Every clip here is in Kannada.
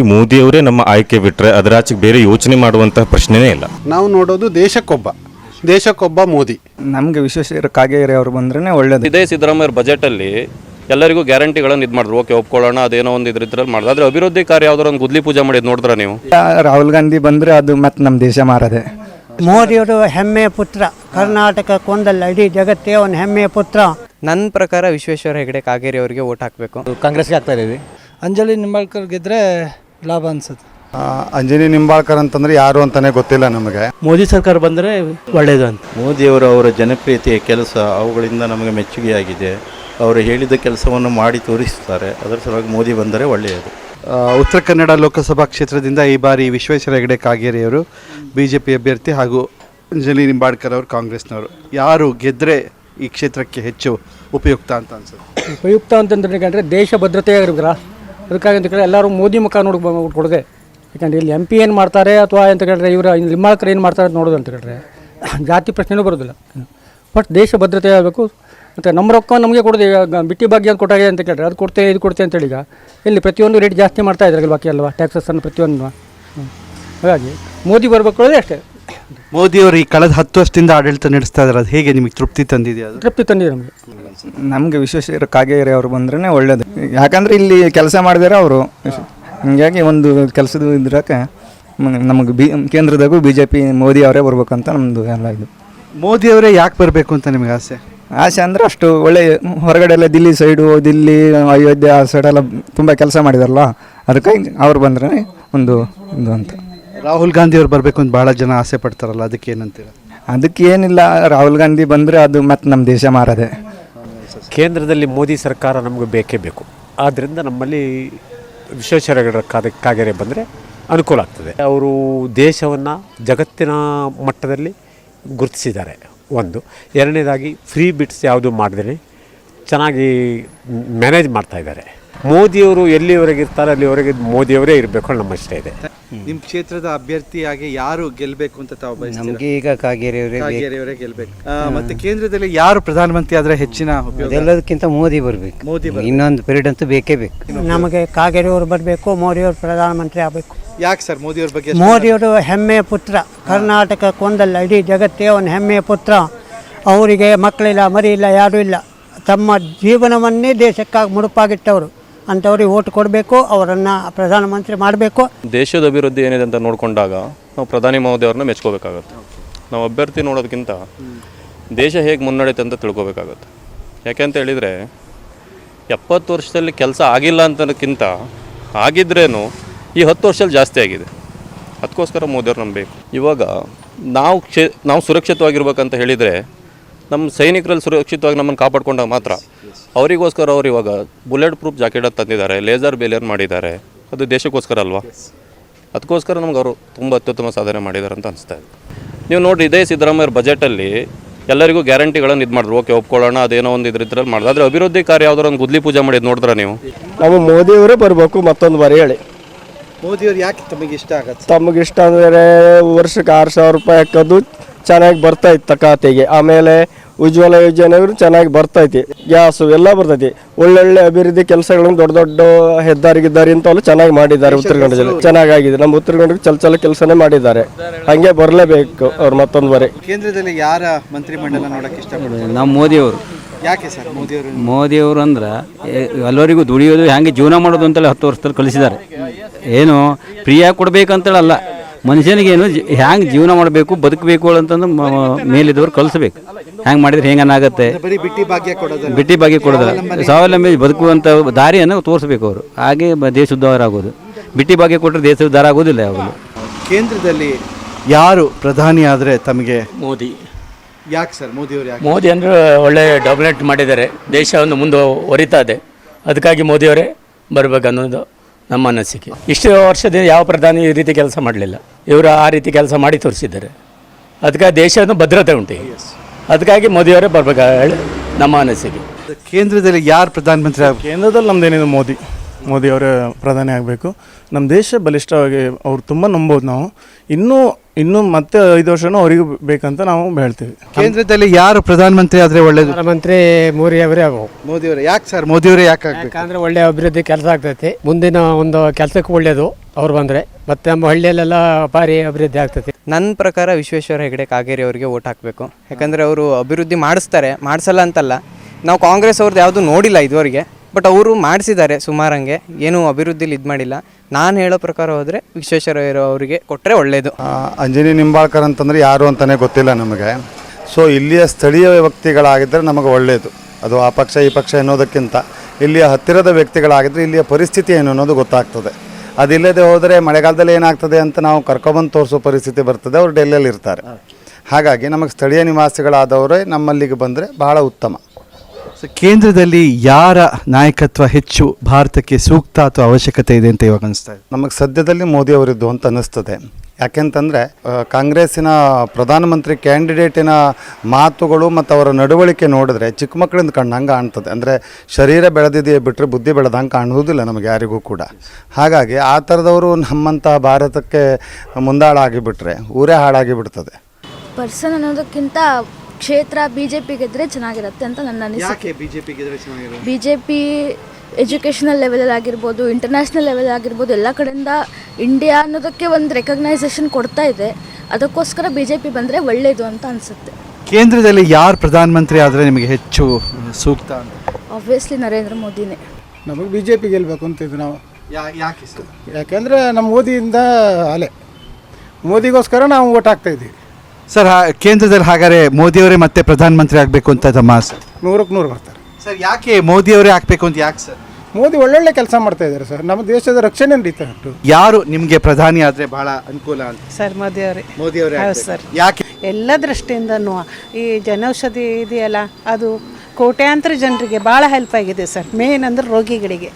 ಈ ಮೋದಿಯವರೇ ನಮ್ಮ ಆಯ್ಕೆ ಬಿಟ್ಟರೆ ಅದರಾಚೆಗೆ ಬೇರೆ ಯೋಚನೆ ಮಾಡುವಂತಹ ಪ್ರಶ್ನೆನೇ ಇಲ್ಲ. ನಾವು ನೋಡೋದು ದೇಶಕ್ಕೊಬ್ಬ ದೇಶಕ್ಕೊಬ್ಬ ಮೋದಿ. ನಮಗೆ ವಿಶ್ವೇಶ್ವರ ಕಾಗೇರಿ ಅವರು ಬಂದ್ರೆ ಒಳ್ಳೇದು. ಇದೇ ಸಿದ್ದರಾಮಯ್ಯ ಬಜೆಟಲ್ಲಿ ಎಲ್ಲರಿಗೂ ಗ್ಯಾರಂಟಿಗಳನ್ನು ಇದು ಮಾಡಿದ್ರು. ಓಕೆ ಒಪ್ಕೊಳ್ಳೋಣ ಅದೇನೋ ಒಂದು ಇದ್ರ ಇದ್ರಲ್ಲಿ ಮಾಡಿದ್ರು. ಆದ್ರೆ ಅಭಿವೃದ್ಧಿ ಕಾರ್ಯ ಯಾವ್ದಾರು ಒಂದು ಗುದ್ಲಿ ಪೂಜೆ ಮಾಡಿದ್ ನೋಡಿದ್ರ ನೀವು? ರಾಹುಲ್ ಗಾಂಧಿ ಬಂದ್ರೆ ಅದು ಮತ್ತೆ ನಮ್ಮ ದೇಶ ಮಾರದೆ. ಮೋದಿಯವರು ಹೆಮ್ಮೆಯ ಪುತ್ರ ಕರ್ನಾಟಕಕ್ಕೊಂದಲ್ಲ ಇಡೀ ಜಗತ್ತೇ ಒಂದು ಹೆಮ್ಮೆಯ ಪುತ್ರ. ನನ್ನ ಪ್ರಕಾರ ವಿಶ್ವೇಶ್ವರ ಹೆಗಡೆ ಕಾಗೇರಿ ಅವರಿಗೆ ಓಟ್ ಹಾಕಬೇಕು. ಕಾಂಗ್ರೆಸ್ಗೆ ಆಗ್ತಾ ಇದ್ದೀವಿ ಅಂಜಲಿ ನಿಂಬಾಳ್ಕರ್ ಗೆದ್ರೆ ಲಾಭ ಅನ್ಸುತ್ತೆ. ಅಂಜನಿ ನಿಂಬಾಳ್ಕರ್ ಅಂತಂದ್ರೆ ಯಾರು ಅಂತಾನೆ ಗೊತ್ತಿಲ್ಲ ನಮಗೆ. ಮೋದಿ ಸರ್ಕಾರ ಬಂದರೆ ಒಳ್ಳೆಯದು ಅಂತ. ಮೋದಿಯವರು ಅವರ ಜನಪ್ರಿಯತೆಯ ಕೆಲಸ ಅವುಗಳಿಂದ ನಮಗೆ ಮೆಚ್ಚುಗೆಯಾಗಿದೆ. ಅವರು ಹೇಳಿದ ಕೆಲಸವನ್ನು ಮಾಡಿ ತೋರಿಸುತ್ತಾರೆ ಅದರ ಸಲುವಾಗಿ ಮೋದಿ ಬಂದರೆ ಒಳ್ಳೆಯದು. ಉತ್ತರ ಕನ್ನಡ ಲೋಕಸಭಾ ಕ್ಷೇತ್ರದಿಂದ ಈ ಬಾರಿ ವಿಶ್ವೇಶ್ವರ ಹೆಗಡೆ ಕಾಗೇರಿಯವರು ಬಿ ಜೆ ಪಿ ಅಭ್ಯರ್ಥಿ ಹಾಗೂ ಅಂಜಲಿ ನಿಂಬಾಳ್ಕರ್ ಅವರು ಕಾಂಗ್ರೆಸ್ನವರು. ಯಾರು ಗೆದ್ದರೆ ಈ ಕ್ಷೇತ್ರಕ್ಕೆ ಹೆಚ್ಚು ಉಪಯುಕ್ತ ಅಂತ ಅನ್ಸುತ್ತೆ? ಉಪಯುಕ್ತ ಅಂತಂದ್ರೆ ದೇಶ ಭದ್ರತೆ ಇರ್ಬೇಕಲ್ಲ ಅದಕ್ಕಾಗಿ ಅಂತ ಕೇಳಿದ್ರೆ ಎಲ್ಲರೂ ಮೋದಿ ಮುಖ ನೋಡಿ ಕೊಡದೆ. ಯಾಕಂದ್ರೆ ಇಲ್ಲಿ ಎಂ ಪಿ ಏನು ಮಾಡ್ತಾರೆ ಅಥವಾ ಅಂತ ಕೇಳಿದ್ರೆ ಇವರ ನಿಮ್ಮಾಳಕರು ಏನು ಮಾಡ್ತಾರೆ ಅಂತ ನೋಡೋದು ಅಂತ ಕೇಳಿದ್ರೆ ಜಾತಿ ಪ್ರಶ್ನೆನೂ ಬರೋದಿಲ್ಲ. ಬಟ್ ದೇಶ ಭದ್ರತೆ ಆಗಬೇಕು. ಮತ್ತು ನಮ್ಮ ರೊಕ್ಕ ನಮಗೆ ಕೊಡೋದು ಬಿಟ್ಟಿ ಭಾಗ್ಯ ಅಂತ ಕೊಟ್ಟಾಗೆ ಅಂತ ಕೇಳಿದ್ರೆ ಅದು ಕೊಡ್ತೇವೆ, ಇದು ಕೊಡ್ತೇವೆ ಅಂತೇಳಿ ಈಗ ಇಲ್ಲಿ ಪ್ರತಿಯೊಂದು ರೇಟ್ ಜಾಸ್ತಿ ಮಾಡ್ತಾ ಇದ್ದಾರೆ ಬಾಕಿ ಅಲ್ವಾ ಟ್ಯಾಕ್ಸಸ್ಸನ್ನು ಪ್ರತಿಯೊಂದು. ಹಾಗಾಗಿ ಮೋದಿ ಬರಬೇಕು ಅಷ್ಟೇ. ಮೋದಿಯವರು ಈ ಕಳೆದ ಹತ್ತು ವರ್ಷದಿಂದ ಆಡಳಿತ ನಡೆಸ್ತಾ ಇದ್ದಾರೆ ಅದು ಹೇಗೆ ನಿಮಗೆ ತೃಪ್ತಿ ತಂದಿದೆಯಾ ಅದು? ತೃಪ್ತಿ ತಂದಿದೆ ನಮಗೆ. ನಮಗೆ ವಿಶ್ವೇಶ್ವರ ಕಾಗೇರಿ ಅವರು ಬಂದ್ರೆ ಒಳ್ಳೇದು. ಯಾಕಂದ್ರೆ ಇಲ್ಲಿ ಕೆಲಸ ಮಾಡಿದಾರೆ ಅವರು. ಹೀಗಾಗಿ ಒಂದು ಕೆಲಸದ ಇದ್ರಕ್ಕೆ ನಮಗೆ ಬಿ ಕೇಂದ್ರದಾಗೂ ಬಿ ಜೆ ಪಿ ಮೋದಿ ಅವರೇ ಬರ್ಬೇಕಂತ ನಮ್ಮದು ಎಲ್ಲ ಇದು. ಮೋದಿಯವರೇ ಯಾಕೆ ಬರಬೇಕು ಅಂತ ನಿಮಗೆ ಆಸೆ? ಆಸೆ ಅಂದರೆ ಅಷ್ಟು ಒಳ್ಳೆ ಹೊರಗಡೆ ಎಲ್ಲ ದಿಲ್ಲಿ ಸೈಡು ದಿಲ್ಲಿ ಅಯೋಧ್ಯೆ ಆ ಸೈಡೆಲ್ಲ ತುಂಬ ಕೆಲಸ ಮಾಡಿದಾರಲ್ಲ ಅದಕ್ಕೆ ಅವ್ರು ಬಂದ್ರೆ ಒಂದು ಇದು ಅಂತ. ರಾಹುಲ್ ಗಾಂಧಿ ಅವ್ರು ಬರಬೇಕು ಅಂತ ಭಾಳ ಜನ ಆಸೆ ಪಡ್ತಾರಲ್ಲ ಅದಕ್ಕೆ ಏನಂತೀರ? ಅದಕ್ಕೆ ಏನಿಲ್ಲ ರಾಹುಲ್ ಗಾಂಧಿ ಬಂದರೆ ಅದು ಮತ್ತೆ ನಮ್ಮ ದೇಶ ಮಾರದೆ. ಕೇಂದ್ರದಲ್ಲಿ ಮೋದಿ ಸರ್ಕಾರ ನಮಗೆ ಬೇಕೇ ಬೇಕು. ಆದ್ದರಿಂದ ನಮ್ಮಲ್ಲಿ ವಿಶ್ವೇಶ್ವರ ಕಾಗೆರೆ ಬಂದರೆ ಅನುಕೂಲ ಆಗ್ತದೆ. ಅವರು ದೇಶವನ್ನು ಜಗತ್ತಿನ ಮಟ್ಟದಲ್ಲಿ ಗುರುತಿಸಿದ್ದಾರೆ. ಒಂದು. ಎರಡನೇದಾಗಿ ಫ್ರೀ ಬಿಟ್ಸ್ ಯಾವುದು ಮಾಡಿದ್ರೆ ಚೆನ್ನಾಗಿ ಮ್ಯಾನೇಜ್ ಮಾಡ್ತಾ ಇದ್ದಾರೆ. ಮೋದಿಯವರು ಎಲ್ಲಿವರೆಗೆ ಇರ್ತಾರೆ ಅಲ್ಲಿವರೆಗೆ ಮೋದಿಯವರೇ ಇರಬೇಕು ಅನ್ನೋ ನಮ್ಮ ಇಷ್ಟ ಇದೆ ನಿಮ್ಮ ಕ್ಷೇತ್ರದ ಅಭ್ಯರ್ಥಿಯಾಗಿ ಯಾರು ಗೆಲ್ಲಬೇಕು ಅಂತ ತಾವು ಬಯಸ್ತೀರಾ? ನಮಗೆ ಈಗ ಕಾಗೇರಿ ಅವರೇ ಕಾಗೇರಿಯವರೇ ಗೆಲ್ಬೇಕು. ಆ, ಮತ್ತೆ ಕೇಂದ್ರದಲ್ಲಿ ಯಾರು ಪ್ರಧಾನಮಂತ್ರಿ ಆದ್ರೆ ಹೆಚ್ಚಿನ ಉಪಯೋಗ? ಅದೆಲ್ಲದಕ್ಕಿಂತ ಮೋದಿ ಬರಬೇಕು. ಮೋದಿ ಇನ್ನೊಂದು ಪೀರಿಯಡ್ ಅಂತೂ ಬೇಕೇ ಬೇಕು. ನಮಗೆ ಕಾಗೇರಿಯವರು ಬರಬೇಕು ಮೋದಿಯವರು ಪ್ರಧಾನಮಂತ್ರಿ ಆಗಬೇಕು. ಯಾಕೆ ಸರ್ ಮೋದಿಯವ್ರ ಬಗ್ಗೆ ಮೋದಿಯವರು ಹೆಮ್ಮೆಯ ಪುತ್ರ. ಕರ್ನಾಟಕಕ್ಕೊಂದಲ್ಲ ಇಡೀ ಜಗತ್ತೇ ಒಂದು ಹೆಮ್ಮೆಯ ಪುತ್ರ. ಅವರಿಗೆ ಮಕ್ಕಳಿಲ್ಲ ಮರಿ ಇಲ್ಲ ಯಾರೂ ಇಲ್ಲ. ತಮ್ಮ ಜೀವನವನ್ನೇ ದೇಶಕ್ಕಾಗಿ ಮುಡುಪಾಗಿಟ್ಟವರು. ಅಂಥವ್ರಿಗೆ ಓಟ್ ಕೊಡಬೇಕು, ಅವರನ್ನು ಪ್ರಧಾನಮಂತ್ರಿ ಮಾಡಬೇಕು. ದೇಶದ ಅಭಿವೃದ್ಧಿ ಏನಿದೆ ಅಂತ ನೋಡಿಕೊಂಡಾಗ ನಾವು ಪ್ರಧಾನಿ ಮೋದಿ ಅವ್ರನ್ನ ಮೆಚ್ಕೋಬೇಕಾಗತ್ತೆ. ನಾವು ಅಭ್ಯರ್ಥಿ ನೋಡೋದಕ್ಕಿಂತ ದೇಶ ಹೇಗೆ ಮುನ್ನಡೆಯುತ್ತೆ ಅಂತ ತಿಳ್ಕೊಬೇಕಾಗತ್ತೆ. ಯಾಕೆ ಅಂತ ಹೇಳಿದರೆ, ಎಪ್ಪತ್ತು ವರ್ಷದಲ್ಲಿ ಕೆಲಸ ಆಗಿಲ್ಲ ಅಂತಕ್ಕಿಂತ ಆಗಿದ್ರೇನು ಈ ಹತ್ತು ವರ್ಷದಲ್ಲಿ ಜಾಸ್ತಿ ಆಗಿದೆ. ಅದಕ್ಕೋಸ್ಕರ ಮೋದಿಯವ್ರು ನಂಬಬೇಕು. ಇವಾಗ ನಾವು ಕ್ಷೇ, ನಾವು ಸುರಕ್ಷಿತವಾಗಿರ್ಬೇಕಂತ ಹೇಳಿದರೆ ನಮ್ಮ ಸೈನಿಕರಲ್ಲಿ ಸುರಕ್ಷಿತವಾಗಿ ನಮ್ಮನ್ನು ಕಾಪಾಡ್ಕೊಂಡಾಗ ಮಾತ್ರ. ಅವರಿಗೋಸ್ಕರ ಅವ್ರು ಇವಾಗ ಬುಲೆಟ್ ಪ್ರೂಫ್ ಜಾಕೆಟ್ ಅಂತ ತಂದಿದ್ದಾರೆ ಲೇಸರ್ ಬೇಲಿಯರ್ ಮಾಡಿದ್ದಾರೆ. ಅದು ದೇಶಕ್ಕೋಸ್ಕರ ಅಲ್ವಾ? ಅದಕ್ಕೋಸ್ಕರ ನಮ್ಗೆ ಅವರು ತುಂಬ ಅತ್ಯುತ್ತಮ ಸಾಧನೆ ಮಾಡಿದ್ದಾರೆ ಅಂತ ಅನಿಸ್ತಾ ಇದೆ. ನೀವು ನೋಡಿರಿ ಇದೇ ಸಿದ್ದರಾಮಯ್ಯ ಬಜೆಟಲ್ಲಿ ಎಲ್ಲರಿಗೂ ಗ್ಯಾರಂಟಿಗಳನ್ನು ಇದು ಮಾಡಿದ್ರು. ಓಕೆ ಒಪ್ಕೊಳ್ಳೋಣ ಅದೇನೋ ಒಂದು ಇದ್ರ ಇದ್ರಲ್ಲಿ ಮಾಡಿದ್ರು. ಆದರೆ ಅಭಿವೃದ್ಧಿ ಕಾರ್ಯ ಯಾವ್ದಾರು ಒಂದು ಗುದ್ಲಿ ಪೂಜೆ ಮಾಡಿದ್ದು ನೋಡಿದ್ರೆ ನೀವು? ನಾವು ಮೋದಿಯವರೇ ಬರಬೇಕು ಮತ್ತೊಂದು ಬಾರಿ ಹೇಳಿ. ಮೋದಿಯವ್ರು ಯಾಕೆ ತಮಗೆ ಇಷ್ಟ ಆಗತ್ತೆ? ತಮಗೆ ಇಷ್ಟ ಅಂದರೆ ವರ್ಷಕ್ಕೆ ಆರು ಸಾವಿರ ರೂಪಾಯಿ ಹಾಕೋದು ಚೆನ್ನಾಗಿ ಬರ್ತೈತೆ ಖಾತೆಗೆ ಆಮೇಲೆ ಉಜ್ವಲ ಯೋಜನೆಗಳು ಚೆನ್ನಾಗಿ ಬರ್ತೈತಿ ಗ್ಯಾಸು ಎಲ್ಲ ಬರ್ತೈತಿ. ಒಳ್ಳೊಳ್ಳೆ ಅಭಿವೃದ್ಧಿ ಕೆಲಸಗಳನ್ನು ದೊಡ್ಡ ದೊಡ್ಡ ಹೆದ್ದಾರಿ ಗಿದ್ದಾರಿ ಅಂತವಲ್ಲ ಚೆನ್ನಾಗಿ ಮಾಡಿದ್ದಾರೆ ಉತ್ತರ ಕನ್ನಡ ಜಿಲ್ಲೆ. ಚೆನ್ನಾಗಾಗಿದೆ. ನಮ್ಮ ಉತ್ತರ ಕನ್ನಡಕ್ಕೆ ಚಲ ಚಲ ಕೆಲಸನೇ ಮಾಡಿದ್ದಾರೆ. ಹಂಗೆ ಬರಲೇಬೇಕು ಅವ್ರು ಮತ್ತೊಂದು ಬಾರಿ ಕೇಂದ್ರದಲ್ಲಿ ಯಾರ ಮಂತ್ರಿಮಂಡಲ ನೋಡಕ್ಕೆ ಇಷ್ಟಪಡ್ತಾರೆ? ನಾವು ಮೋದಿಯವರು. ಯಾಕೆ ಸರ್ ಮೋದಿಯವರು? ಮೋದಿಯವರು ಅಂದ್ರೆ ಎಲ್ಲರಿಗೂ ದುಡಿಯೋದು ಹೆಂಗೆ ಜೀವನ ಮಾಡೋದು ಅಂತೇಳಿ ಹತ್ತು ವರ್ಷದಲ್ಲಿ ಕಲಿಸಿದ್ದಾರೆ. ಏನು ಫ್ರೀಯಾಗಿ ಕೊಡ್ಬೇಕಂತೇಳಿ ಅಲ್ಲ ಮನುಷ್ಯನಿಗೇನು ಹ್ಯಾಂಗೆ ಜೀವನ ಮಾಡಬೇಕು ಬದುಕಬೇಕು ಅಂತಂದು ಮ- ಮೇಲಿದ್ದವ್ರು ಕಲಿಸ್ಬೇಕು. ಹ್ಯಾಂಗೆ ಮಾಡಿದ್ರೆ ಹೆಂಗನಾಗತ್ತೆ ಬರೀ ಬಿಟ್ಟಿ ಭಾಗ್ಯ ಕೊಡೋದಲ್ಲ. ಬಿಟ್ಟಿ ಬಗ್ಗೆ ಕೊಡೋದಿಲ್ಲ. ಸ್ವಾವಲಂಬಿ ಬದುಕುವಂಥ ದಾರಿಯನ್ನು ತೋರಿಸ್ಬೇಕು ಅವರು. ಹಾಗೆ ದೇಶ ಉದ್ದಾರ ಆಗೋದು ಬಿಟ್ಟಿ ಭಾಗ್ಯ ಕೊಟ್ಟರೆ ದೇಶ ಉದ್ಧಾರ ಆಗೋದಿಲ್ಲ ಯಾವಾಗಲೂ. ಕೇಂದ್ರದಲ್ಲಿ ಯಾರು ಪ್ರಧಾನಿ ಆದರೆ ತಮಗೆ? ಮೋದಿ. ಯಾಕೆ ಸರ್? ಮೋದಿಯವರು ಯಾಕೆ? ಮೋದಿ ಅಂದರೆ ಒಳ್ಳೆ ಡೆವಲಪ್ಮೆಂಟ್ ಮಾಡಿದ್ದಾರೆ. ದೇಶವನ್ನು ಮುಂದೆ ಹೊರಿತಾ ಇದೆ. ಅದಕ್ಕಾಗಿ ಮೋದಿಯವರೇ ಬರಬೇಕು ಅನ್ನೋದು ನಮ್ಮ ಅನಿಸಿಕೆ ಇಷ್ಟು ವರ್ಷದಿಂದ ಯಾವ ಪ್ರಧಾನಿ ಈ ರೀತಿ ಕೆಲಸ ಮಾಡಲಿಲ್ಲ. ಇವರು ಆ ರೀತಿ ಕೆಲಸ ಮಾಡಿ ತೋರಿಸಿದ್ದಾರೆ. ಅದಕ್ಕಾಗಿ ದೇಶದ ಭದ್ರತೆ ಉಂಟು. ಅದಕ್ಕಾಗಿ ಮೋದಿಯವರೇ ಬರಬೇಕು ಹೇಳಿ ನಮ್ಮ ಅನಿಸಿಕೆ ಕೇಂದ್ರದಲ್ಲಿ ಯಾರು ಪ್ರಧಾನಮಂತ್ರಿ ಆಗಬೇಕು? ಕೇಂದ್ರದಲ್ಲಿ ನಮ್ದೇನಿದೆ ಮೋದಿ ಮೋದಿ ಅವರೇ ಪ್ರಧಾನಿ ಆಗಬೇಕು. ನಮ್ಮ ದೇಶ ಬಲಿಷ್ಠವಾಗಿ ಅವ್ರು ತುಂಬ ನಂಬೋದು ನಾವು. ಇನ್ನೂ ಇನ್ನೂ ಮತ್ತೆ ಐದು ವರ್ಷನೂ ಅವರಿಗೂ ಬೇಕಂತ ನಾವು ಹೇಳ್ತೀವಿ. ಕೇಂದ್ರದಲ್ಲಿ ಯಾರು ಪ್ರಧಾನಮಂತ್ರಿ ಆದರೆ ಒಳ್ಳೇದು? ಪ್ರಧಾನಮಂತ್ರಿ ಮೋದಿ ಅವರೇ ಆಗಬಹುದು ಮೋದಿ ಅವರೇ. ಯಾಕೆ ಸರ್? ಮೋದಿಯವರೇ ಯಾಕೆ ಆಗ್ಬೇಕು? ಯಾಕಂದ್ರೆ ಒಳ್ಳೆ ಅಭಿವೃದ್ಧಿ ಕೆಲಸ ಆಗ್ತೈತಿ. ಮುಂದಿನ ಒಂದು ಕೆಲಸಕ್ಕೆ ಒಳ್ಳೇದು ಅವ್ರು ಬಂದರೆ. ಮತ್ತೆ ನಮ್ಮ ಹಳ್ಳಿಯಲ್ಲೆಲ್ಲ ಭಾರಿ ಅಭಿವೃದ್ಧಿ ಆಗ್ತೈತಿ. ನನ್ನ ಪ್ರಕಾರ ವಿಶ್ವೇಶ್ವರ ಹೆಗಡೆ ಕಾಗೇರಿ ಅವರಿಗೆ ಓಟ್ ಹಾಕಬೇಕು. ಯಾಕಂದರೆ ಅವರು ಅಭಿವೃದ್ಧಿ ಮಾಡಿಸ್ತಾರೆ. ಮಾಡಿಸಲ್ಲ ಅಂತಲ್ಲ. ನಾವು ಕಾಂಗ್ರೆಸ್ ಅವ್ರದ್ದು ಯಾವುದು ನೋಡಿಲ್ಲ ಇದುವರೆಗೆ. ಬಟ್ ಅವರು ಮಾಡಿಸಿದ್ದಾರೆ ಸುಮಾರಂಗೆ, ಏನೂ ಅಭಿವೃದ್ಧಿಲಿ ಇದು ಮಾಡಿಲ್ಲ. ನಾನು ಹೇಳೋ ಪ್ರಕಾರ ಹೋದರೆ ವಿಶ್ವೇಶ್ವರಯ್ಯರು ಅವರಿಗೆ ಕೊಟ್ಟರೆ ಒಳ್ಳೆಯದು ಅಂಜನಿ ನಿಂಬಾಳ್ಕರ್ ಅಂತಂದರೆ ಯಾರು ಅಂತಲೇ ಗೊತ್ತಿಲ್ಲ ನಮಗೆ. ಸೊ ಇಲ್ಲಿಯ ಸ್ಥಳೀಯ ವ್ಯಕ್ತಿಗಳಾಗಿದ್ದರೆ ನಮಗೆ ಒಳ್ಳೆಯದು ಅದು ಆ ಪಕ್ಷ, ಈ ಪಕ್ಷ ಅನ್ನೋದಕ್ಕಿಂತ ಇಲ್ಲಿಯ ಹತ್ತಿರದ ವ್ಯಕ್ತಿಗಳಾಗಿದ್ದರೆ ಇಲ್ಲಿಯ ಪರಿಸ್ಥಿತಿ ಏನು ಅನ್ನೋದು ಗೊತ್ತಾಗ್ತದೆ. ಅದಿಲ್ಲದೆ ಹೋದರೆ ಮಳೆಗಾಲದಲ್ಲಿ ಏನಾಗ್ತದೆ ಅಂತ ನಾವು ಕರ್ಕೊಬಂದು ತೋರಿಸೋ ಪರಿಸ್ಥಿತಿ ಬರ್ತದೆ, ಅವರು ಡೆಲ್ಲಿಯಲ್ಲಿ ಇರ್ತಾರೆ ಹಾಗಾಗಿ ನಮಗೆ ಸ್ಥಳೀಯ ನಿವಾಸಿಗಳಾದವರೇ ನಮ್ಮಲ್ಲಿಗೆ ಬಂದರೆ ಬಹಳ ಉತ್ತಮ. ಕೇಂದ್ರದಲ್ಲಿ ಯಾರ ನಾಯಕತ್ವ ಹೆಚ್ಚು ಭಾರತಕ್ಕೆ ಸೂಕ್ತ ಅಥವಾ ಅವಶ್ಯಕತೆ ಇದೆ ಅಂತ ಇವಾಗ ಅನಿಸ್ತಾ ಇದೆ? ನಮಗೆ ಸದ್ಯದಲ್ಲಿ ಮೋದಿ ಅವರಿದ್ದು ಅಂತ ಅನ್ನಿಸ್ತದೆ. ಯಾಕೆಂತಂದರೆ ಕಾಂಗ್ರೆಸ್ಸಿನ ಪ್ರಧಾನಮಂತ್ರಿ ಕ್ಯಾಂಡಿಡೇಟಿನ ಮಾತುಗಳು ಮತ್ತು ಅವರ ನಡವಳಿಕೆ ನೋಡಿದ್ರೆ ಚಿಕ್ಕ ಮಕ್ಕಳಿಂದ ಕಂಡಂಗೆ ಕಾಣ್ತದೆ. ಅಂದರೆ ಶರೀರ ಬೆಳೆದಿದೆಯೇ ಬಿಟ್ಟರೆ ಬುದ್ಧಿ ಬೆಳೆದಂಗೆ ಕಾಣುವುದಿಲ್ಲ ನಮಗೆ ಯಾರಿಗೂ ಕೂಡ. ಹಾಗಾಗಿ ಆ ಥರದವರು ನಮ್ಮಂಥ ಭಾರತಕ್ಕೆ ಮುಂದಾಳಾಗಿಬಿಟ್ರೆ ಊರೇ ಹಾಳಾಗಿ ಬಿಡ್ತದೆ ಪರ್ಸನ್ ಅನ್ನೋದಕ್ಕಿಂತ ಕ್ಷೇತ್ರ ಬಿ ಜೆ ಪಿ ಗೆದ್ರೆ ಚೆನ್ನಾಗಿರುತ್ತೆ ಅಂತ ನನ್ನ ಅನಿಸಿಕೆ. ಯಾಕೆ ಬಿಜೆಪಿ ಗೆದ್ರೆ ಚೆನ್ನಾಗಿರೋದು ಬಿ ಜೆ ಪಿ ಎಜುಕೇಷನಲ್ ಲೆವೆಲಲ್ಲಿ ಆಗಿರ್ಬೋದು ಇಂಟರ್ನ್ಯಾಷನಲ್ ಲೆವೆಲ್ ಆಗಿರ್ಬೋದು ಎಲ್ಲ ಕಡೆಯಿಂದ ಇಂಡಿಯಾ ಅನ್ನೋದಕ್ಕೆ ಒಂದು ರೆಕಗ್ನೈಸೇಷನ್ ಕೊಡ್ತಾ ಇದೆ. ಅದಕ್ಕೋಸ್ಕರ ಬಿ ಜೆ ಪಿ ಬಂದರೆ ಒಳ್ಳೆಯದು ಅಂತ ಅನ್ಸುತ್ತೆ. ಕೇಂದ್ರದಲ್ಲಿ ಯಾರು ಪ್ರಧಾನಮಂತ್ರಿ ಆದರೆ ನಿಮಗೆ ಹೆಚ್ಚು ಸೂಕ್ತ ಅಂತ? ಆಬ್ವಿಯಸ್ಲಿ ನರೇಂದ್ರ ಮೋದಿನೇ. ನಮಗೆ ಬಿ ಜೆ ಪಿ ಗೆಲ್ಲಬೇಕು ಅಂತಿದ್ವಿ ನಾವು. ಯಾಕೆ ಸರ್? ಯಾಕೆಂದರೆ ನಮ್ಮ ಮೋದಿಯಿಂದ ಅಲೆ. ಮೋದಿಗೋಸ್ಕರ ನಾವು ಓಟ್ ಹಾಕ್ತಾ ಇದ್ದೀವಿ. ಸರ್ ಹಾ- ಕೇಂದ್ರದಲ್ಲಿ ಹಾಗಾದ್ರೆ ಮೋದಿಯವರೇ ಮತ್ತೆ ಪ್ರಧಾನಮಂತ್ರಿ ಆಗಬೇಕು ಅಂತ ತಮ್ಮ ಆಸೆ? ನೂರಕ್ಕೆ ನೂರು ಬರ್ತಾರೆ. ಸರ್ ಯಾಕೆ ಮೋದಿಯವರೇ ಆಗಬೇಕು ಅಂತ ಯಾಕೆ ಸರ್? ಮೋದಿ ಒಳ್ಳೊಳ್ಳೆ ಕೆಲಸ ಮಾಡ್ತಾ ಇದ್ದಾರೆ ಸರ್. ನಮ್ಮ ದೇಶದ ರಕ್ಷಣೆ ನಡೀತಾ ಉಂಟು ಯಾರು ನಿಮಗೆ ಪ್ರಧಾನಿ ಆದರೆ ಬಹಳ ಅನುಕೂಲ ಅಂತ? ಸರ್ ಮೋದಿಯವರೇ. ಮೋದಿಯವರೇ ಹೌದು ಆಗ್ಬೇಕು. ಸರ್. ಯಾಕೆ? ಎಲ್ಲ ದೃಷ್ಟಿಯಿಂದನೂ ಈ ಜನೌಷಧಿ ಇದೆಯಲ್ಲ ಅದು ಕೋಟ್ಯಾಂತರ ಜನರಿಗೆ ಭಾಳ ಹೆಲ್ಪ್ ಆಗಿದೆ ಸರ್. ಮೇನ್ ಅಂದ್ರೆ ರೋಗಿಗಳಿಗೆ.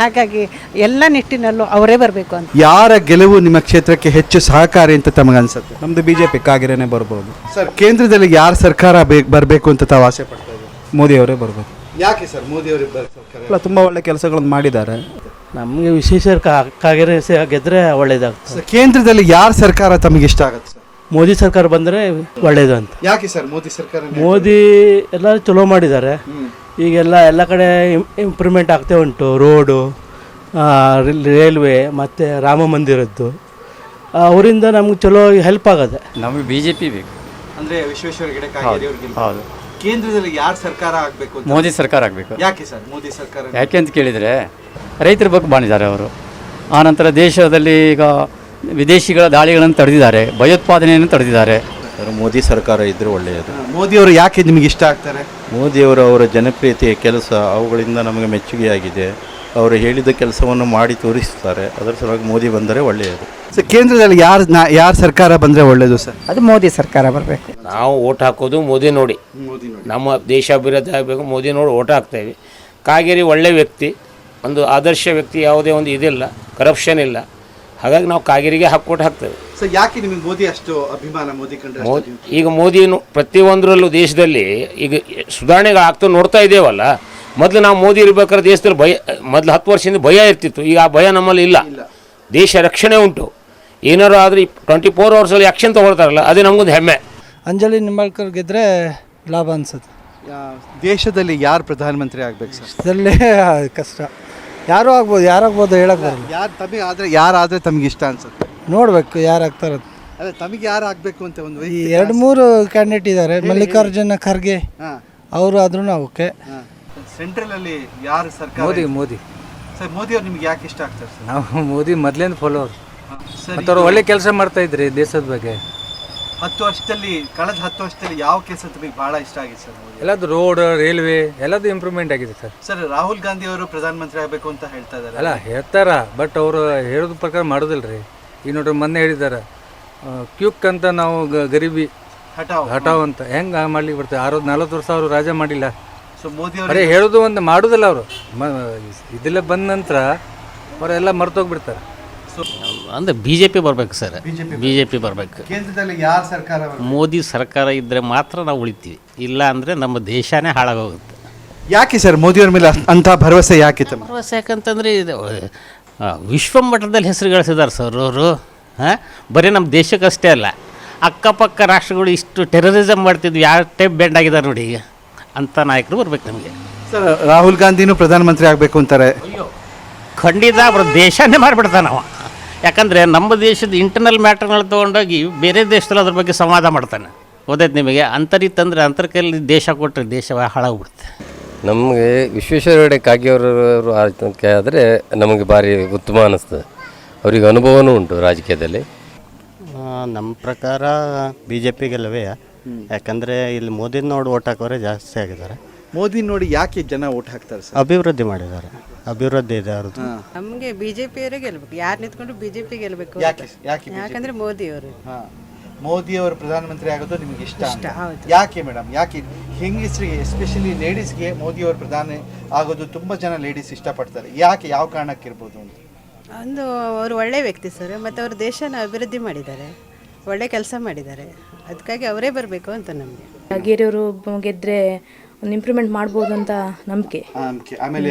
ಹಾಗಾಗಿ ಎಲ್ಲ ನಿಟ್ಟಿನಲ್ಲೂ ಅವರೇ ಬರಬೇಕು ಅಂತ. ಯಾರ ಗೆಲುವು ನಿಮ್ಮ ಕ್ಷೇತ್ರಕ್ಕೆ ಹೆಚ್ಚು ಸಹಕಾರಿ ಅಂತ ತಮಗನ್ಸುತ್ತೆ ನಮ್ಮದು ಬಿ ಜೆ ಪಿ ಕಾಗಿರೇನೆ ಬರ್ಬೋದು. ಸರ್ ಕೇಂದ್ರದಲ್ಲಿ ಯಾರ ಸರ್ಕಾರ ಬರಬೇಕು ಅಂತ ತಾವು ಆಸೆ ಪಡ್ತಾ ಮೋದಿ ಅವರೇ ಬರ್ಬೋದು. ಯಾಕೆ ಸರ್ ಮೋದಿಯವರೇ ಸರ್ಕಾರ? ಇಲ್ಲ ತುಂಬ ಒಳ್ಳೆ ಕೆಲಸಗಳನ್ನು ಮಾಡಿದ್ದಾರೆ. ನಮಗೆ ವಿಶೇಷ ಕಾಗೇರಿ ಗೆದ್ರೆ ಒಳ್ಳೇದಾಗ್ತದೆ. ಸರ್ ಕೇಂದ್ರದಲ್ಲಿ ಯಾರ ಸರ್ಕಾರ ತಮಗೆ ಇಷ್ಟ ಆಗುತ್ತೆ ಸರ್? ಮೋದಿ ಸರ್ಕಾರ ಬಂದರೆ ಒಳ್ಳೇದು ಅಂತ. ಯಾಕೆ ಸರ್ ಮೋದಿ ಸರ್ಕಾರ? ಮೋದಿ ಎಲ್ಲ ಚಲೋ ಮಾಡಿದ್ದಾರೆ. ಈಗೆಲ್ಲ ಎಲ್ಲ ಕಡೆ ಇಂಪ್ರೂವ್ಮೆಂಟ್ ಆಗ್ತಾ ಉಂಟು. ರೋಡು ಆ, ರೈಲ್ವೆ ಮತ್ತು ರಾಮ ಮಂದಿರದ್ದು. ಅವರಿಂದ ನಮ್ಗೆ ಚಲೋ ಹೆಲ್ಪ್ ಆಗದೆ. ನಮಗೆ ಬಿ ಜೆ ಪಿ ಬೇಕು. ಅಂದರೆ ವಿಶ್ವೇಶ್ವರ ಗಿಡ ಹೌದು ಕೇಂದ್ರದಲ್ಲಿ ಯಾರು ಸರ್ಕಾರ ಆಗಬೇಕು ಮೋದಿ ಸರ್ಕಾರ ಆಗಬೇಕು. ಯಾಕೆ ಸರ್ ಮೋದಿ ಸರ್ಕಾರ? ಯಾಕೆ ಅಂತ ಕೇಳಿದರೆ ರೈತರ ಬಗ್ಗೆ ಮಾಡಿದ್ದಾರೆ ಅವರು. ಆನಂತರ ದೇಶದಲ್ಲಿ ಈಗ ವಿದೇಶಿಗಳ ದಾಳಿಗಳನ್ನು ತಡೆದಿದ್ದಾರೆ ಭಯೋತ್ಪಾದನೆಯನ್ನು ತಡೆದಿದ್ದಾರೆ. ಮೋದಿ ಸರ್ಕಾರ ಇದ್ದರೆ ಒಳ್ಳೆಯದು. ಮೋದಿಯವರು ಯಾಕೆ ನಿಮಗೆ ಇಷ್ಟ ಆಗ್ತಾರೆ? ಮೋದಿಯವರು ಅವರ ಜನಪ್ರಿಯತೆಯ ಕೆಲಸ ಅವುಗಳಿಂದ ನಮಗೆ ಮೆಚ್ಚುಗೆಯಾಗಿದೆ. ಅವರು ಹೇಳಿದ ಕೆಲಸವನ್ನು ಮಾಡಿ ತೋರಿಸ್ತಾರೆ ಅದರ ಸಲುವಾಗಿ ಮೋದಿ ಬಂದರೆ ಒಳ್ಳೆಯದು. ಸರ್ ಕೇಂದ್ರದಲ್ಲಿ ಯಾರು ಯಾರು ಸರ್ಕಾರ ಬಂದರೆ ಒಳ್ಳೆಯದು ಸರ್? ಅದು ಮೋದಿ ಸರ್ಕಾರ ಬರಬೇಕು. ನಾವು ಓಟ್ ಹಾಕೋದು ಮೋದಿ ನೋಡಿ. ನಮ್ಮ ದೇಶ ಅಭಿವೃದ್ಧಿ ಆಗಬೇಕು ಮೋದಿ ನೋಡಿ ಓಟ್ ಹಾಕ್ತೇವೆ. ಕಾಗೇರಿ ಒಳ್ಳೆ ವ್ಯಕ್ತಿ ಒಂದು ಆದರ್ಶ ವ್ಯಕ್ತಿ ಯಾವುದೇ ಒಂದು ಇದಿಲ್ಲ ಕರಪ್ಷನ್ ಇಲ್ಲ. ಹಾಗಾಗಿ ನಾವು ಕಾಗಿರಿಗೆ ಹಾಕಿ ಓಟ್ ಹಾಕ್ತೇವೆ. ಸರ್ ಯಾಕೆ ನಿಮಗೆ ಮೋದಿ ಅಷ್ಟು ಅಭಿಮಾನ ಮೋದಿ ಕಂಡ್ರೆ ಮೋ ಈಗ ಮೋದಿನು ಪ್ರತಿಯೊಂದರಲ್ಲೂ ದೇಶದಲ್ಲಿ ಈಗ ಸುಧಾರಣೆಗಳು ಆಗ್ತಾ ನೋಡ್ತಾ ಇದ್ದೇವಲ್ಲ ಮೊದಲು ನಾವು ಮೋದಿ ಇರ್ಬೇಕಾದ್ರೆ ದೇಶದಲ್ಲಿ ಭಯ ಮೊದಲು ಹತ್ತು ವರ್ಷದಿಂದ ಭಯ ಇರ್ತಿತ್ತು ಈಗ ಆ ಭಯ ನಮ್ಮಲ್ಲಿ ಇಲ್ಲ. ದೇಶ ರಕ್ಷಣೆ ಉಂಟು. ಏನಾರು ಆದರೆ ಟ್ವೆಂಟಿ ಫೋರ್ ಅವರ್ಸಲ್ಲಿ ಆ್ಯಕ್ಷನ್ ತೊಗೊಳ್ತಾರಲ್ಲ ಅದೇ ನಮಗೊಂದು ಹೆಮ್ಮೆ. ಅಂಜಲಿ ನಿಂಬಾಳ್ಕರ್ ಗೆದ್ರೆ ಲಾಭ ಅನ್ಸುತ್ತೆ. ದೇಶದಲ್ಲಿ ಯಾರು ಪ್ರಧಾನಮಂತ್ರಿ ಆಗ್ಬೇಕು ಸರ್? ಇದರಲ್ಲೇ ಕಷ್ಟ. ಯಾರು ಆಗ್ಬೋದು ಯಾರಾಗ್ಬೋದು ಹೇಳಕ್ ಬರಲ್ಲ. ಯಾರು ತಮಗೆ ಆದ್ರೆ ಯಾರಾದರೆ ತಮಗೆ ಇಷ್ಟ ಅನ್ಸುತ್ತೆ? ನೋಡ್ಬೇಕು ಯಾರು ಆಗ್ತಾರೆ. ಅದೇ ತಮಗೆ ಯಾರು ಆಗಬೇಕು ಅಂತ ಒಂದು ಈ ಎರಡು ಮೂರು ಕ್ಯಾಂಡಿಡೇಟ್ ಇದ್ದಾರೆ ಮಲ್ಲಿಕಾರ್ಜುನ ಖರ್ಗೆ. ಅವರು ಆದ್ರೂ ಓಕೆ. ಸೆಂಟ್ರಲ್ ಅಲ್ಲಿ ಯಾರು ಸರ್ಕಾರ ಮೋದಿ ಮೋದಿ. ಸರ್ ಮೋದಿ ಅವ್ರು ನಿಮ್ಗೆ ಯಾಕೆ ಇಷ್ಟ ಆಗ್ತಾರೆ ಸರ್? ನಾವು ಮೋದಿ ಮೊದಲಿಂದ ಫಾಲೋವರ್ ಸರ್ ಒಳ್ಳೆ ಕೆಲಸ ಮಾಡ್ತಾ ಇದ್ರಿ ದೇಶದ ಬಗ್ಗೆ. ಹತ್ತು ವರ್ಷದಲ್ಲಿ ಕಳೆದ ಹತ್ತು ವರ್ಷದಲ್ಲಿ ಯಾವ ಕೆಲಸ ತಮಗೆ ಬಹಳ ಇಷ್ಟ ಆಗಿದೆ ಸರ್ ಮೋದಿ ಎಲ್ಲದು ರೋಡ್ ರೈಲ್ವೆ ಎಲ್ಲದು ಇಂಪ್ರೂವ್ಮೆಂಟ್ ಆಗಿದೆ ಸರ್. ಸರ್ ರಾಹುಲ್ ಗಾಂಧಿ ಅವರು ಪ್ರಧಾನಮಂತ್ರಿ ಆಗಬೇಕು ಅಂತ ಹೇಳ್ತಾ ಇದ್ದಾರೆ. ಅಲ್ಲ ಹೇಳ್ತಾರ ಬಟ್ ಅವರು ಹೇಳೋದ ಪ್ರಕಾರ ಮಾಡೋದಿಲ್ಲ ರೀ ಈಗ ನೋಡ್ರಿ ಮೊನ್ನೆ ಹೇಳಿದ್ದಾರೆ ಕ್ಯೂಕ್ ಅಂತ ನಾವು ಗ- ಗರೀಬಿ ಹಠಾವ್. ಹಟಾವ್ ಅಂತ. ಹೆಂಗೆ ಮಾಡ್ಲಿಕ್ಕೆ ಬರ್ತದೆ? ಆರು ನಲ್ವತ್ತು ವರ್ಷ ಅವರು ರಾಜ ಮಾಡಿಲ್ಲ. ಸೊ ಮೋದಿ ಬರೀ ಹೇಳೋದು ಒಂದು ಮಾಡೋದಿಲ್ಲ ಅವರು. ಇದೆಲ್ಲ ಬಂದ ನಂತರ ಅವರೆಲ್ಲ ಮರ್ತೋಗ್ಬಿಡ್ತಾರೆ ಅಂದರೆ ಬಿ ಜೆ ಪಿ ಬರಬೇಕು ಸರ್. ಬಿ ಜೆ ಪಿ ಬರಬೇಕು. ಕೇಂದ್ರದಲ್ಲಿ ಯಾರ ಸರ್ಕಾರ ಮೋದಿ ಸರ್ಕಾರ ಇದ್ದರೆ ಮಾತ್ರ ನಾವು ಉಳಿತೀವಿ. ಇಲ್ಲ ಅಂದ್ರೆ ನಮ್ಮ ದೇಶನೇ ಹಾಳಾಗೋಗುತ್ತೆ. ಯಾಕೆ ಸರ್ ಮೋದಿಯವ್ರ ಮೇಲೆ ಅಂತ ಭರವಸೆ ಯಾಕೆ ಭರವಸೆ ಯಾಕಂತಂದರೆ ಇದು ವಿಶ್ವ ಮಟ್ಟದಲ್ಲಿ ಹೆಸರು ಗಳಿಸಿದ್ದಾರೆ ಸರ್ ಅವರು. ಹಾಂ ಬರೀ ನಮ್ಮ ದೇಶಕ್ಕಷ್ಟೇ ಅಲ್ಲ. ಅಕ್ಕಪಕ್ಕ ರಾಷ್ಟ್ರಗಳು ಇಷ್ಟು ಟೆರರಿಸಮ್ ಮಾಡ್ತಿದ್ವಿ ಯಾವ ಟೈಪ್ ಬೆಂಡ್ ಆಗಿದ್ದಾರೆ ನೋಡಿ. ಈಗ ಅಂಥ ನಾಯಕರು ಬರ್ಬೇಕು ನಮಗೆ. ಸರ್ ರಾಹುಲ್ ಗಾಂಧಿನೂ ಪ್ರಧಾನಮಂತ್ರಿ ಆಗಬೇಕು ಅಂತಾರೆ. ಖಂಡಿತ ಅವ್ರ ದೇಶನೇ ಮಾಡಿಬಿಡ್ತಾನೆ ಅವ. ಯಾಕಂದರೆ ನಮ್ಮ ದೇಶದ ಇಂಟರ್ನಲ್ ಮ್ಯಾಟ್ರ್ಗಳು ತೊಗೊಂಡೋಗಿ ಬೇರೆ ದೇಶದಲ್ಲಿ ಅದ್ರ ಬಗ್ಗೆ ಸಂವಾದ ಮಾಡ್ತಾನೆ. ಓದೈತೆ ನಿಮಗೆ ಅಂತರಿತ್ತಂದರೆ ಅಂತರ್ಕಲ್ಲಿ ದೇಶ ಕೊಟ್ಟರೆ ದೇಶ ಹಾಳಾಗ್ಬಿಡುತ್ತೆ. ನಮಗೆ ವಿಶ್ವೇಶ್ವರ ಹೆಗಡೆ ಕಾಗೆಯವರು ಆದರೆ ನಮಗೆ ಭಾರಿ ಉತ್ತಮ ಅನ್ನಿಸ್ತದೆ ಅವರಿಗೆ ಅನುಭವನೂ ಉಂಟು ರಾಜಕೀಯದಲ್ಲಿ. ನಮ್ಮ ಪ್ರಕಾರ ಬಿ ಜೆ ಪಿಗೆಲ್ಲವೇ ಯಾಕಂದರೆ ಇಲ್ಲಿ ಮೋದಿ ನೋಡಿ ಓಟ್ ಹಾಕೋರೆ ಜಾಸ್ತಿ ಆಗಿದ್ದಾರೆ. ಮೋದಿ ನೋಡಿ ಯಾಕೆ ಜನ ಓಟ್ ಹಾಕ್ತಾರೆ ಸರ್? ಅಭಿವೃದ್ಧಿ ಮಾಡಿದ್ದಾರೆ. ಅಭಿವೃದ್ಧಿ ಇದೆ ಅವ್ರದ್ದು. ನಮಗೆ ಬಿಜೆಪಿ ಜೆ ಪಿಯವರೇ ಗೆಲ್ಬೇಕು. ಯಾರು ನಿಂತ್ಕೊಂಡು ಬಿಜೆಪಿ ಗೆಲ್ಬೇಕು ಯಾಕೆ ಯಾಕೆ ಯಾಕಂದ್ರೆ ಮೋದಿ ಅವರು ಹಾಂ. ಮೋದಿ ಅವರು ಪ್ರಧಾನಮಂತ್ರಿ ಆಗೋದು ನಿಮ್ಗೆ ಇಷ್ಟ ಅಂತ. ಯಾಕೆ ಮೇಡಮ್ ಯಾಕೆ? ಹೆಂಗಸರಿಗೆ ಎಸ್ಪೆಷಲಿ ಲೇಡೀಸ್ಗೆ ಮೋದಿ ಅವರು ಪ್ರಧಾನಿ ಆಗೋದು ತುಂಬಾ ಜನ ಲೇಡೀಸ್ ಇಷ್ಟಪಡ್ತಾರೆ. ಯಾಕೆ? ಯಾವ ಕಾರಣಕ್ಕಿರ್ಬೋದು ಅಂತ. ಒಂದು ಅವರು ಒಳ್ಳೆ ವ್ಯಕ್ತಿ ಸರ್ ಮತ್ತು ಅವರು ದೇಶನ ಅಭಿವೃದ್ಧಿ ಮಾಡಿದ್ದಾರೆ. ಒಳ್ಳೆ ಕೆಲಸ ಮಾಡಿದ್ದಾರೆ. ಅದಕ್ಕಾಗಿ ಅವರೇ ಬರಬೇಕು ಅಂತ ನಮಗೆ. ಗೆರೆಯವರು ಗೆದ್ರೆ ಒಂದು ಇಂಪ್ರೂವ್ಮೆಂಟ್ ಮಾಡ್ಬೋದು ಅಂತ ನಂಬಿಕೆ. ಆಮೇಲೆ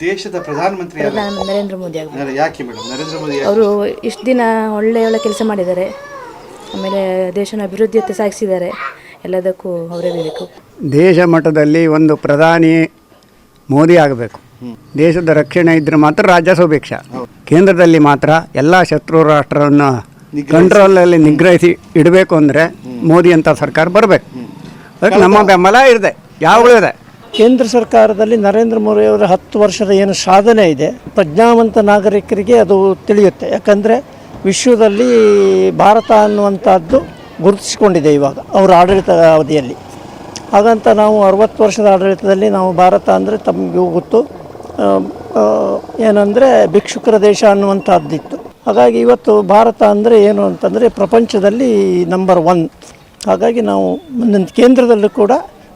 ದೇಶದ ಪ್ರಧಾನಮಂತ್ರಿ? ಪ್ರಧಾನ ನರೇಂದ್ರ ಮೋದಿ ಆಗಬೇಕು ಯಾರು- ಯಾಕೆ ಮೇಡಮ್? ನರೇಂದ್ರ ಮೋದಿ ಅವರು ಇಷ್ಟು ದಿನ ಒಳ್ಳೆ ಒಳ್ಳೆ ಕೆಲಸ ಮಾಡಿದ್ದಾರೆ. ಆಮೇಲೆ ದೇಶನ ಅಭಿವೃದ್ಧಿಯತ್ತ ಸಾಗಿಸಿದ್ದಾರೆ. ಎಲ್ಲದಕ್ಕೂ ಅವರೇ ಬೇಕು. ದೇಶ ಮಟ್ಟದಲ್ಲಿ ಒಂದು ಪ್ರಧಾನಿ ಮೋದಿ ಆಗಬೇಕು. ದೇಶದ ರಕ್ಷಣೆ ಇದ್ರೆ ಮಾತ್ರ ರಾಜ್ಯ ಸುಭಿಕ್ಷ ಕೇಂದ್ರದಲ್ಲಿ ಮಾತ್ರ ಎಲ್ಲ ಶತ್ರು ರಾಷ್ಟ್ರವನ್ನು ಕಂಟ್ರೋಲಲ್ಲಿ ನಿಗ್ರಹಿಸಿ ಇಡಬೇಕು ಅಂದರೆ ಮೋದಿ ಅಂತ ಸರ್ಕಾರ ಬರಬೇಕು. ಅದಕ್ಕೆ ನಮ್ಮ ಬೆಂಬಲ ಇದೆ ಯಾವಾಗಲೂ ಇದೆ? ಕೇಂದ್ರ ಸರ್ಕಾರದಲ್ಲಿ ನರೇಂದ್ರ ಮೋದಿ ಅವರ ಹತ್ತು ವರ್ಷದ ಏನು ಸಾಧನೆ ಇದೆ, ಪ್ರಜ್ಞಾವಂತ ನಾಗರಿಕರಿಗೆ ಅದು ತಿಳಿಯುತ್ತೆ. ಯಾಕಂದರೆ ವಿಶ್ವದಲ್ಲಿ ಭಾರತ ಅನ್ನುವಂಥದ್ದು ಗುರುತಿಸಿಕೊಂಡಿದೆ ಇವಾಗ, ಅವರ ಆಡಳಿತ ಅವಧಿಯಲ್ಲಿ ಹಾಗಂತ ನಾವು ಅರವತ್ತು ವರ್ಷದ ಆಡಳಿತದಲ್ಲಿ ನಾವು ಭಾರತ ಅಂದರೆ ತಮಗೆ ಗೊತ್ತು. ಏನಂದರೆ ಭಿಕ್ಷುಕರ ದೇಶ ಅನ್ನುವಂಥದ್ದಿತ್ತು. ಹಾಗಾಗಿ ಇವತ್ತು ಭಾರತ ಅಂದರೆ ಏನು ಅಂತಂದರೆ ಪ್ರಪಂಚದಲ್ಲಿ ನಂಬರ್ ಒನ್ ಹಾಗಾಗಿ ನಾವು ಮುಂದಿನ ಕೇಂದ್ರದಲ್ಲೂ ಕೂಡ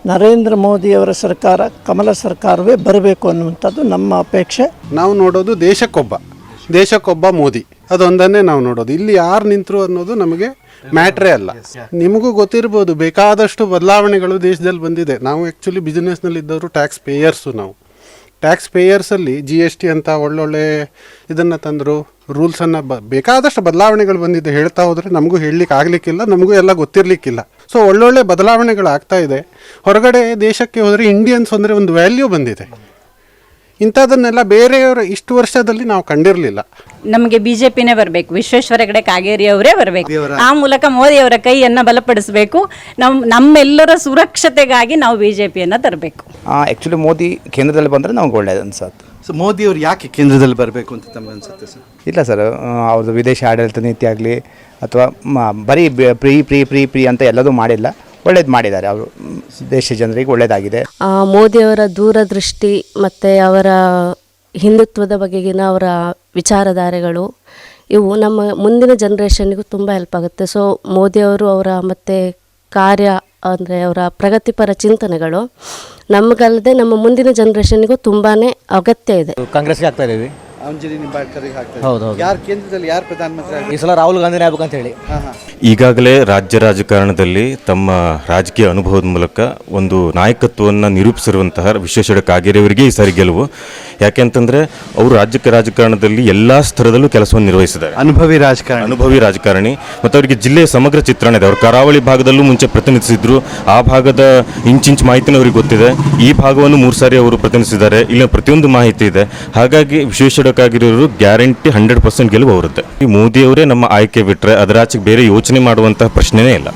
ನರೇಂದ್ರ ಮೋದಿಯವರ ಸರ್ಕಾರ, ಕಮಲ ಸರ್ಕಾರವೇ ಬರಬೇಕು ಅನ್ನುವಂಥದ್ದು ನಮ್ಮ ಅಪೇಕ್ಷೆ. ನಾವು ನೋಡೋದು ದೇಶಕ್ಕೊಬ್ಬ. ದೇಶಕ್ಕೊಬ್ಬ ಮೋದಿ. ಅದೊಂದನ್ನೇ ನಾವು ನೋಡೋದು. ಇಲ್ಲಿ ಯಾರು ನಿಂತರು ಅನ್ನೋದು ನಮಗೆ ಮ್ಯಾಟ್ರೇ ಅಲ್ಲ. ನಿಮಗೂ ಗೊತ್ತಿರ್ಬೋದು, ಬೇಕಾದಷ್ಟು ಬದಲಾವಣೆಗಳು ದೇಶದಲ್ಲಿ ಬಂದಿದೆ. ನಾವು ಆ್ಯಕ್ಚುಲಿ ಬಿಸ್ನೆಸ್ನಲ್ಲಿ ಇದ್ದವರು ಟ್ಯಾಕ್ಸ್ ಪೇಯರ್ಸು ನಾವು. ಟ್ಯಾಕ್ಸ್ ಪೇಯರ್ಸಲ್ಲಿ ಜಿ ಎಸ್ ಟಿ ಅಂತ ಒಳ್ಳೊಳ್ಳೆ ಇದನ್ನು ತಂದರು ರೂಲ್ಸನ್ನು ಬ, ಬೇಕಾದಷ್ಟು ಬದಲಾವಣೆಗಳು ಬಂದಿದೆ. ಹೇಳ್ತಾ ಹೋದರೆ ನಮಗೂ ಹೇಳಲಿಕ್ಕೆ ಆಗಲಿಕ್ಕಿಲ್ಲ ನಮಗೂ ಎಲ್ಲ ಗೊತ್ತಿರಲಿಕ್ಕಿಲ್ಲ. ಸೊ ಒಳ್ಳೊಳ್ಳೆ ಬದಲಾವಣೆಗಳಾಗ್ತಾ ಇದೆ. ಹೊರಗಡೆ ದೇಶಕ್ಕೆ ಹೋದರೆ ಇಂಡಿಯನ್ಸ್ ಅಂದರೆ ಒಂದು ವ್ಯಾಲ್ಯೂ ಬಂದಿದೆ. ಇಂಥದನ್ನೆಲ್ಲ ಬೇರೆಯವರ ಇಷ್ಟು ವರ್ಷದಲ್ಲಿ ನಾವು ಕಂಡಿರಲಿಲ್ಲ. ನಮಗೆ ಬಿಜೆಪಿನೇ ಬರಬೇಕು ವಿಶ್ವೇಶ್ವರ ಹೆಗಡೆ ಕಾಗೇರಿ ಅವರೇ ಬರಬೇಕು. ಆ ಮೂಲಕ ಮೋದಿ ಅವರ ಕೈಯನ್ನು ಬಲಪಡಿಸಬೇಕು. ನಮ್ಮ ನಮ್ಮೆಲ್ಲರ ಸುರಕ್ಷತೆಗಾಗಿ ನಾವು ಬಿಜೆಪಿಯನ್ನು ತರಬೇಕು. ಆ್ಯಕ್ಚುಲಿ ಮೋದಿ ಕೇಂದ್ರದಲ್ಲಿ ಬಂದರೆ ನಮ್ಗೆ ಒಳ್ಳೇದು ಅನ್ಸತ್ತೆ. ಸೊ ಮೋದಿ ಅವರು ಯಾಕೆ ಕೇಂದ್ರದಲ್ಲಿ ಬರಬೇಕು ಅಂತ ತಮಗೆ ಅನಿಸುತ್ತೆ ಸರ್? ಇಲ್ಲ ಸರ್ ಅವ್ರದ್ದು ವಿದೇಶಿ ಆಡಳಿತ ನೀತಿ ಆಗಲಿ ಅಥವಾ ಮ ಬರೀ ಪ್ರೀ ಪ್ರೀ ಪ್ರೀ ಪ್ರೀ ಅಂತ ಎಲ್ಲದೂ ಮಾಡಿಲ್ಲ. ಒಳ್ಳೇದು ಮಾಡಿದ್ದಾರೆ ಅವರು. ದೇಶ ಜನರಿಗೆ ಒಳ್ಳೇದಾಗಿದೆ. ಮೋದಿಯವರ ದೂರದೃಷ್ಟಿ ಮತ್ತು ಅವರ ಹಿಂದುತ್ವದ ಬಗೆಗಿನ ಅವರ ವಿಚಾರಧಾರೆಗಳು ಇವು ನಮ್ಮ ಮುಂದಿನ ಜನ್ರೇಷನ್ಗೂ ತುಂಬ ಹೆಲ್ಪ್ ಆಗುತ್ತೆ. ಸೊ ಮೋದಿಯವರು ಅವರ ಮತ್ತು ಕಾರ್ಯ ಅಂದರೆ ಅವರ ಪ್ರಗತಿಪರ ಚಿಂತನೆಗಳು. ನಮಗಲ್ಲದೆ ನಮ್ಮ ಮುಂದಿನ ಜನರೇಷನ್ಗೂ ತುಂಬಾ ಅಗತ್ಯ ಇದೆ. ಕಾಂಗ್ರೆಸ್ಗೆ ಆಗ್ತಾ ಇದ್ದೀವಿ ಅಂಜಲಿ ನಿಂಬಾಳ್ಕರ್ಗೆ ಹಾಕ್ತಾರೆ ಹೌದು, ಹೌದು. ಯಾರು ಕೇಂದ್ರದಲ್ಲಿ ಯಾರು ಪ್ರಧಾನಮಂತ್ರಿ ಈ ಸಲ ರಾಹುಲ್ ಗಾಂಧಿನೇ ಆಗ್ಬೇಕಂತ ಹೇಳಿ. ಹಾಂ ಹಾಂ. ಈಗಾಗಲೇ ರಾಜ್ಯ ರಾಜಕಾರಣದಲ್ಲಿ ತಮ್ಮ ರಾಜಕೀಯ ಅನುಭವದ ಮೂಲಕ ಒಂದು ನಾಯಕತ್ವವನ್ನು ನಿರೂಪಿಸಿರುವಂತಹ ವಿಶ್ವೇಶ್ವರ ಕಾಗೇರಿಯವರಿಗೆ ಈ ಸಾರಿ ಗೆಲುವು. ಯಾಕೆಂತಂದ್ರೆ ಅವರು ರಾಜ್ಯಕ್ಕೆ ರಾಜಕಾರಣದಲ್ಲಿ ಎಲ್ಲಾ ಸ್ತರದಲ್ಲೂ ಕೆಲಸವನ್ನು ನಿರ್ವಹಿಸಿದ್ದಾರೆ. ಅನುಭವಿ ರಾಜಕಾರಣಿ. ಅನುಭವಿ ರಾಜಕಾರಣಿ. ಮತ್ತು ಅವರಿಗೆ ಜಿಲ್ಲೆಯ ಸಮಗ್ರ ಚಿತ್ರಣ ಇದೆ. ಅವರು ಕರಾವಳಿ ಭಾಗದಲ್ಲೂ ಮುಂಚೆ ಪ್ರತಿನಿಧಿಸಿದ್ರು. ಆ ಭಾಗದ ಇಂಚಿಂಚು ಮಾಹಿತಿನೂ ಅವ್ರಿಗೆ ಗೊತ್ತಿದೆ. ಈ ಭಾಗವನ್ನು ಮೂರು ಸಾರಿ ಅವರು ಪ್ರತಿನಿಧಿಸಿದ್ದಾರೆ. ಇಲ್ಲಿನ ಪ್ರತಿಯೊಂದು ಮಾಹಿತಿ ಇದೆ. ಹಾಗಾಗಿ ವಿಶ್ವೇಶ್ವರಕ್ಕಾಗಿರೋರು ಗ್ಯಾರಂಟಿ ಹಂಡ್ರೆಡ್ ಪರ್ಸೆಂಟ್ ಗೆಲುವು ಅವರದ್ದು. ಈ ಮೋದಿಯವರೇ ನಮ್ಮ ಆಯ್ಕೆ ಬಿಟ್ಟರೆ ಅದರಾಚೆಗೆ ಬೇರೆ ಯೋಚನೆ ಮಾಡುವಂತಹ ಪ್ರಶ್ನೆನೇ ಇಲ್ಲ.